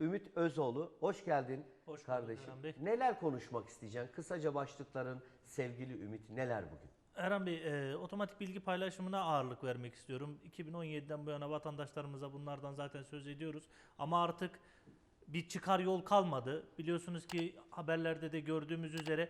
Ümit Özoğlu. Hoş geldin Hoş kardeşim. Erhan Bey. Neler konuşmak isteyeceksin? Kısaca başlıkların sevgili Ümit neler bugün? Erhan Bey, e, otomatik bilgi paylaşımına ağırlık vermek istiyorum. 2017'den bu yana vatandaşlarımıza bunlardan zaten söz ediyoruz. Ama artık bir çıkar yol kalmadı. Biliyorsunuz ki haberlerde de gördüğümüz üzere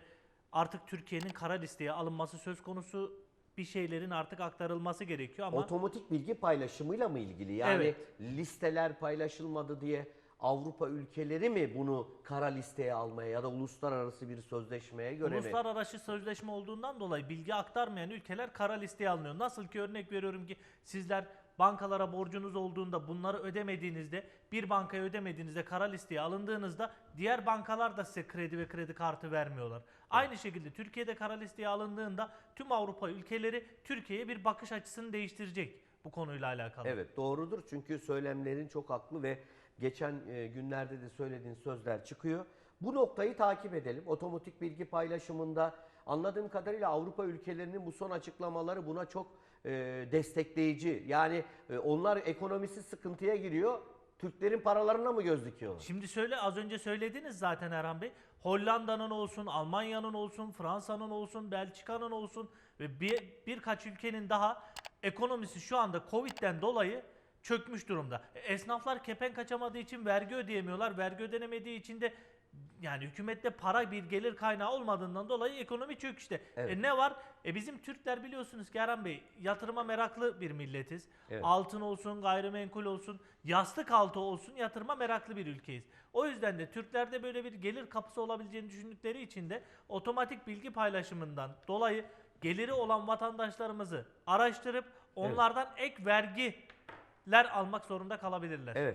artık Türkiye'nin kara listeye alınması söz konusu bir şeylerin artık aktarılması gerekiyor ama Otomatik bilgi paylaşımıyla mı ilgili? Yani Evet. listeler paylaşılmadı diye Avrupa ülkeleri mi bunu kara listeye almaya ya da uluslararası bir sözleşmeye göre mi? Uluslararası sözleşme olduğundan dolayı bilgi aktarmayan ülkeler kara listeye alınıyor. Nasıl ki örnek veriyorum ki sizler bankalara borcunuz olduğunda bunları ödemediğinizde bir bankaya ödemediğinizde kara listeye alındığınızda diğer bankalar da size kredi ve kredi kartı vermiyorlar. Aynı şekilde Türkiye'de kara listeye alındığında tüm Avrupa ülkeleri Türkiye'ye bir bakış açısını değiştirecek bu konuyla alakalı. Evet doğrudur çünkü söylemlerin çok haklı ve geçen e, günlerde de söylediğin sözler çıkıyor. Bu noktayı takip edelim. Otomatik bilgi paylaşımında anladığım kadarıyla Avrupa ülkelerinin bu son açıklamaları buna çok e, destekleyici. Yani e, onlar ekonomisi sıkıntıya giriyor. Türklerin paralarına mı göz dikiyorlar? Şimdi söyle az önce söylediniz zaten Erhan Bey. Hollanda'nın olsun, Almanya'nın olsun, Fransa'nın olsun, Belçika'nın olsun ve bir, birkaç ülkenin daha ekonomisi şu anda Covid'den dolayı çökmüş durumda. E, Esnaflar kepenk kaçamadığı için vergi ödeyemiyorlar. Vergi ödenemediği için de yani hükümette para bir gelir kaynağı olmadığından dolayı ekonomi çöküşte. Evet. E ne var? E bizim Türkler biliyorsunuz Erhan Bey yatırıma meraklı bir milletiz. Evet. Altın olsun, gayrimenkul olsun, yastık altı olsun yatırıma meraklı bir ülkeyiz. O yüzden de Türklerde böyle bir gelir kapısı olabileceğini düşündükleri için de otomatik bilgi paylaşımından dolayı geliri olan vatandaşlarımızı araştırıp onlardan ek vergiler almak zorunda kalabilirler. Evet.